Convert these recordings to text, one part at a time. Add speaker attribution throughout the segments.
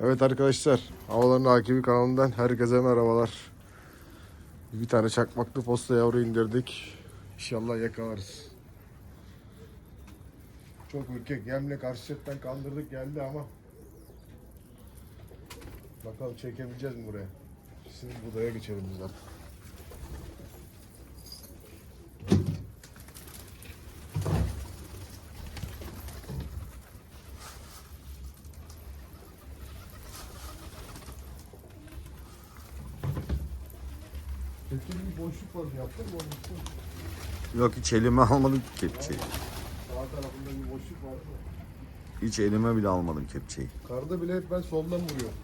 Speaker 1: Evet arkadaşlar, Havaların Hakibi kanalından herkese merhabalar. Bir tane çakmaklı posta yavru indirdik. İnşallah yakalarız. Çok ürkek. Yemle karşı setten kandırdık geldi ama. Bakalım çekebileceğiz mi buraya? Şimdi budaya geçelim biz artık. Sesli bir boşluk var. Yaptın mı onu?
Speaker 2: Yok hiç elime almadım kepçeyi.
Speaker 1: Sağ tarafında bir boşluk var.
Speaker 2: Hiç elime bile almadım kepçeyi.
Speaker 1: Karda bile hep ben soldan vuruyorum.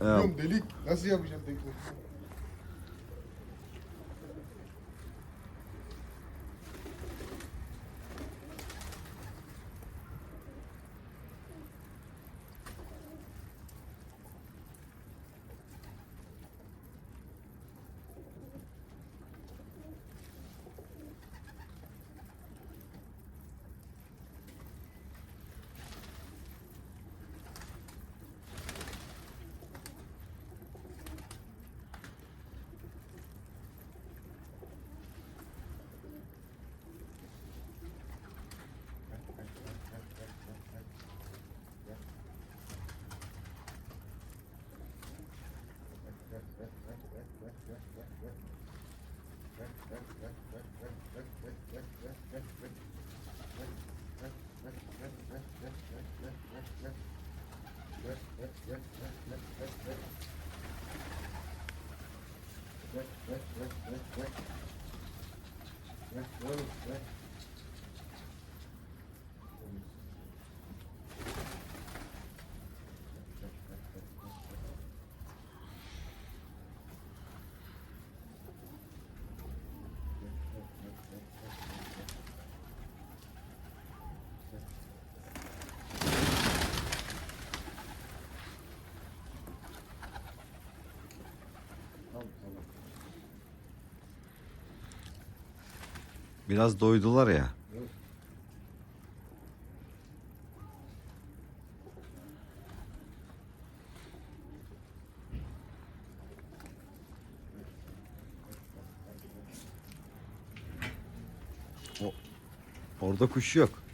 Speaker 1: Diyorum delik nasıl yapacağım tek başına?
Speaker 2: Biraz doydular ya. O, orada kuş yok.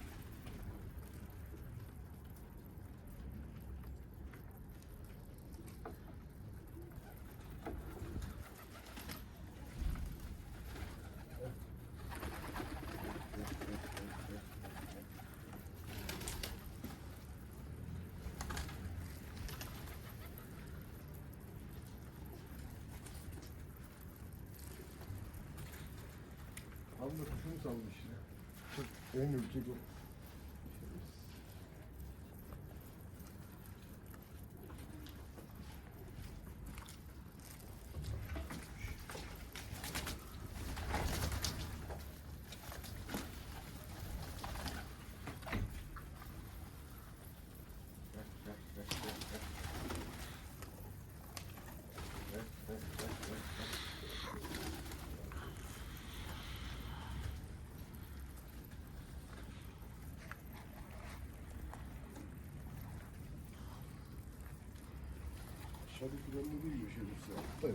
Speaker 1: Tam da kuşunu en ürkek o. Aşağıdaki bende değil mi şerefsiz? Altta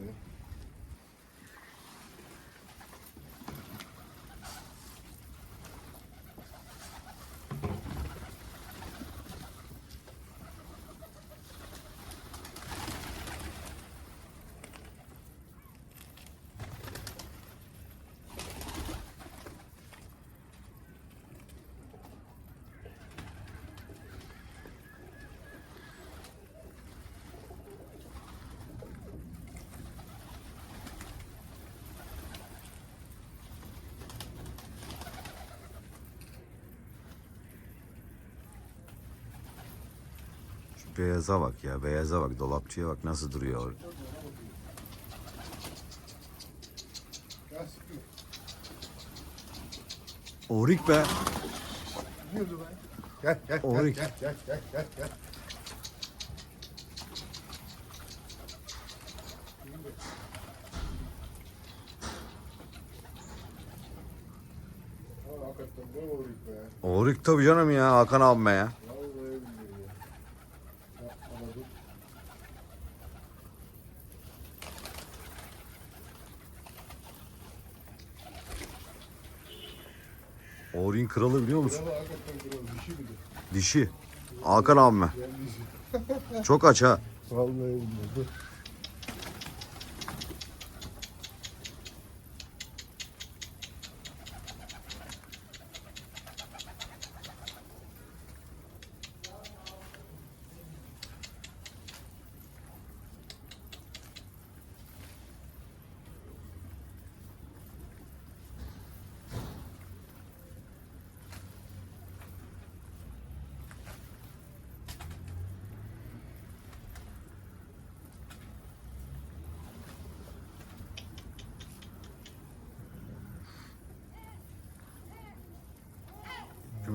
Speaker 2: beyaza bak ya beyaza bak dolapçıya bak nasıl duruyor orada. Orik be. Orik.
Speaker 1: Orik
Speaker 2: tabii canım ya Hakan abime ya.
Speaker 1: Vallahi billahi ya. Ya, aladım
Speaker 2: Orin kralı biliyor musun?
Speaker 1: Dişi.
Speaker 2: Hakan abime. Çok aç ha.
Speaker 1: Vallahi billahi.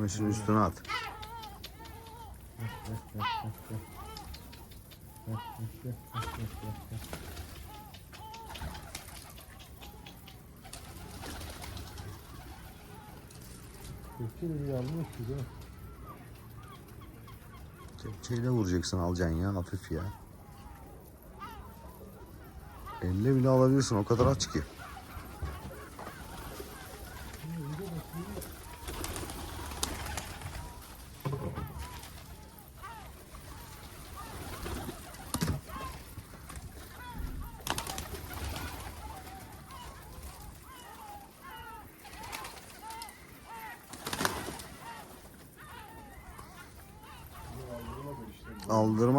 Speaker 2: Kümesin üstüne at.
Speaker 1: Kepçeyle bir yanlış değil
Speaker 2: vuracaksın alacaksın ya hafif ya. Elle bile alabilirsin o kadar aç ki.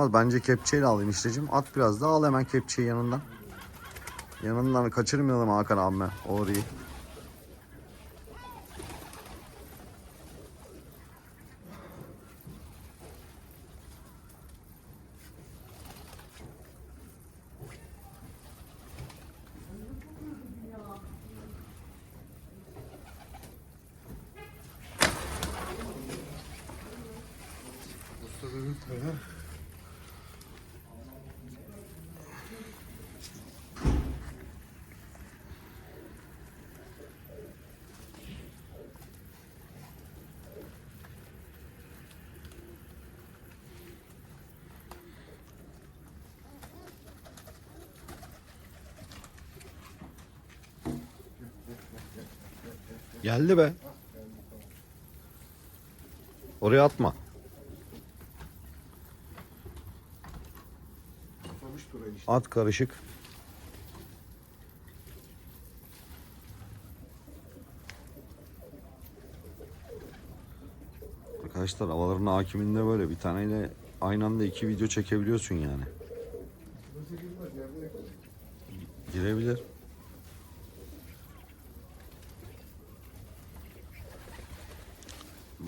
Speaker 2: Aldırmaz. Bence kepçeyle alayım işlecim. At biraz daha al hemen kepçeyi yanından. Yanından kaçırmayalım Hakan abime orayı.
Speaker 1: Usta
Speaker 2: Geldi be. Oraya atma. At karışık. Arkadaşlar havaların hakiminde böyle bir taneyle aynı anda iki video çekebiliyorsun yani. Girebilir.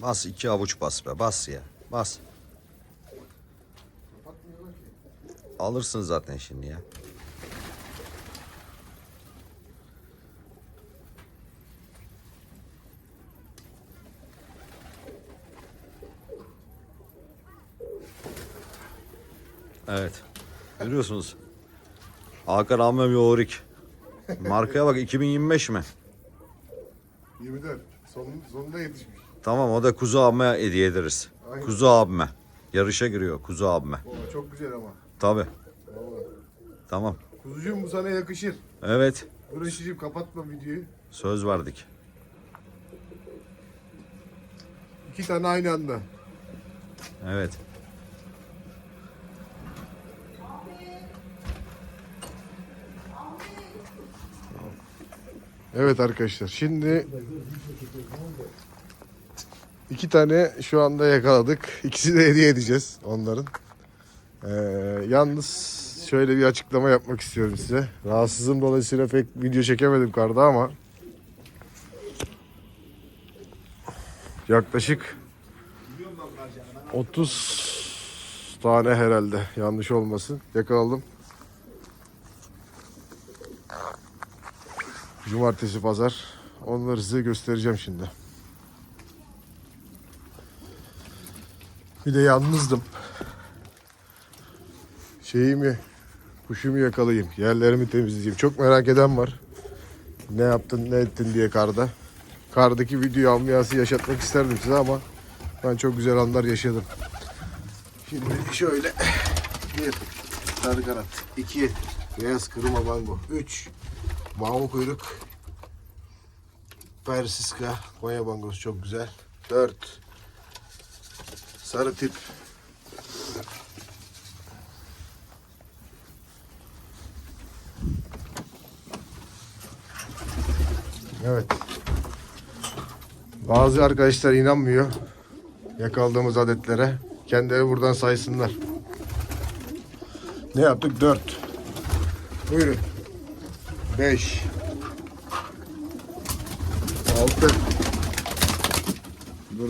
Speaker 2: Bas iki avuç bas be bas ya bas. Alırsın zaten şimdi ya. Evet. Görüyorsunuz. Hakan Ahmet Yoğurik. Markaya bak 2025 mi?
Speaker 1: 24. Son, sonunda yetişmiş.
Speaker 2: Tamam o da kuzu abime hediye ederiz.
Speaker 1: Aynen.
Speaker 2: Kuzu abime. Yarışa giriyor kuzu abime.
Speaker 1: Oo, çok güzel ama.
Speaker 2: Tabi. Tamam.
Speaker 1: Kuzucuğum bu sana yakışır.
Speaker 2: Evet.
Speaker 1: Uğraşıcım kapatma videoyu.
Speaker 2: Söz verdik.
Speaker 1: İki tane aynı anda.
Speaker 2: Evet.
Speaker 1: Evet arkadaşlar şimdi iki tane şu anda yakaladık. İkisi de hediye edeceğiz onların. Ee, yalnız şöyle bir açıklama yapmak istiyorum size. Rahatsızım dolayısıyla pek video çekemedim karda ama yaklaşık 30 tane herhalde yanlış olmasın yakaladım. Cumartesi pazar. Onları size göstereceğim şimdi. Bir de yalnızdım. Şeyimi, kuşumu yakalayayım. Yerlerimi temizleyeyim. Çok merak eden var. Ne yaptın, ne ettin diye karda. Kardaki video ambiyansı yaşatmak isterdim size ama ben çok güzel anlar yaşadım. Şimdi şöyle 1. Sarı kanat. 2. Beyaz kırma bango. 3. Mavi kuyruk. Persiska. Konya bangosu çok güzel. 4. Sarı tip. Evet. Bazı arkadaşlar inanmıyor yakaladığımız adetlere. Kendileri buradan saysınlar. Ne yaptık? 4. Buyurun. 5. 6.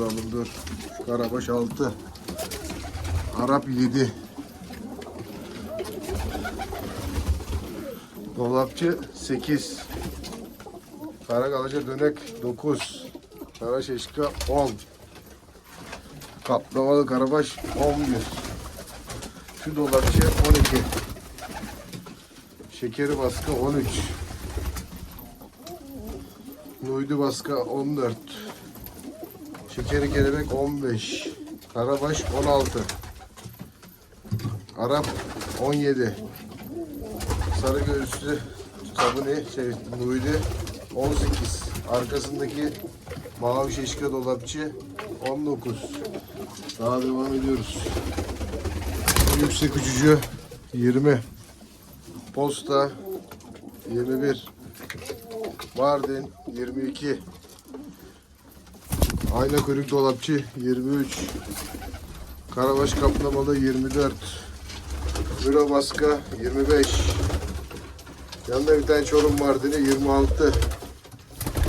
Speaker 1: Oğlum dur. Karabaş 6. Arap 7. Dolapçı 8. Karagalaca dönek 9. Kara şeşka 10. Kaplamalı karabaş 11. Şu dolapçı 12. Şekeri baskı 13. Nuydu baskı 14. Şekeri kelebek 15. Karabaş 16. Arap 17. Sarı göğüslü sabuni şey Nuydu 18. Arkasındaki mavi şişka dolapçı 19. Daha devam ediyoruz. Yüksek uçucu 20. Posta 21. Mardin 22. Ayna kuyruk dolapçı 23. Karabaş kaplamalı 24. Büro baska 25. Yanında bir tane Çorum Mardini 26.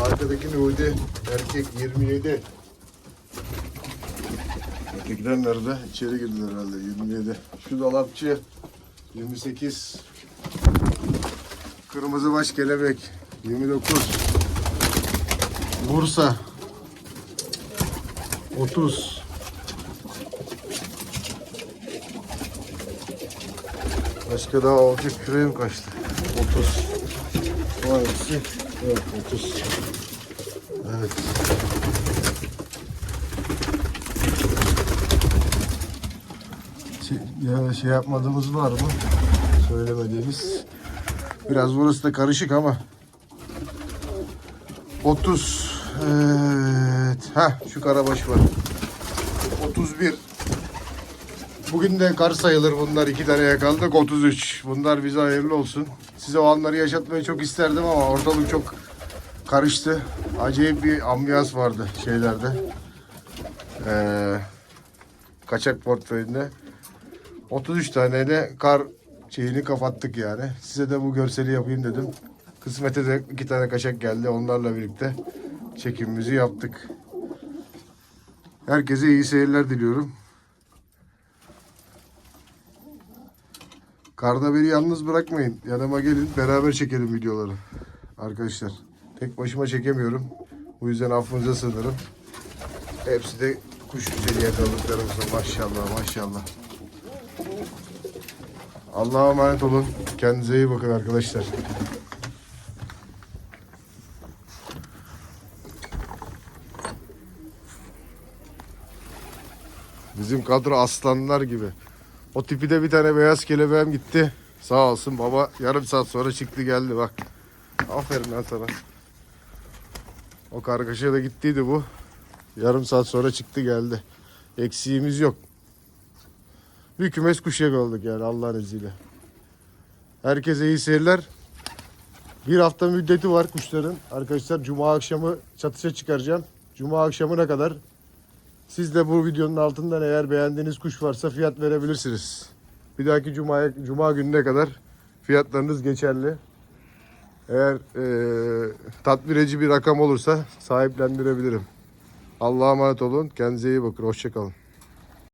Speaker 1: Arkadaki Nudi erkek 27. Erkekler nerede? İçeri girdiler herhalde 27. Şu dolapçı 28. Kırmızı baş kelebek 29. Bursa 30. Başka daha olacak küreğim kaçtı. 30. Bu hangisi? Evet 30. Evet. Şey, ya şey yapmadığımız var mı? Söylemediğimiz. Biraz burası da karışık ama. 30. Evet. Ha şu karabaş var. 31. Bugün de kar sayılır bunlar. iki tane yakaladık. 33. Bunlar bize hayırlı olsun. Size o anları yaşatmayı çok isterdim ama ortalık çok karıştı. Acayip bir ambiyans vardı şeylerde. Ee, kaçak portföyünde. 33 taneyle kar şeyini kapattık yani. Size de bu görseli yapayım dedim. Kısmete de iki tane kaçak geldi. Onlarla birlikte çekimimizi yaptık. Herkese iyi seyirler diliyorum. Karda beni yalnız bırakmayın. Yanıma gelin beraber çekelim videoları. Arkadaşlar. Tek başıma çekemiyorum. Bu yüzden affınıza sığınırım. Hepsi de kuş güzeli yakaladıklarımızda maşallah maşallah. Allah'a emanet olun. Kendinize iyi bakın arkadaşlar. Bizim kadro aslanlar gibi. O tipi de bir tane beyaz kelebeğim gitti. Sağ olsun baba yarım saat sonra çıktı geldi bak. Aferin lan sana. O kargaşa da gittiydi bu. Yarım saat sonra çıktı geldi. Eksiğimiz yok. Bir kümes kuş yakaladık yani Allah'ın izniyle. Herkese iyi seyirler. Bir hafta müddeti var kuşların. Arkadaşlar cuma akşamı çatışa çıkaracağım. Cuma akşamına kadar siz de bu videonun altından eğer beğendiğiniz kuş varsa fiyat verebilirsiniz. Bir dahaki cuma cuma gününe kadar fiyatlarınız geçerli. Eğer eee tatmin edici bir rakam olursa sahiplendirebilirim. Allah'a emanet olun. Kendinize iyi bakın. Hoşçakalın.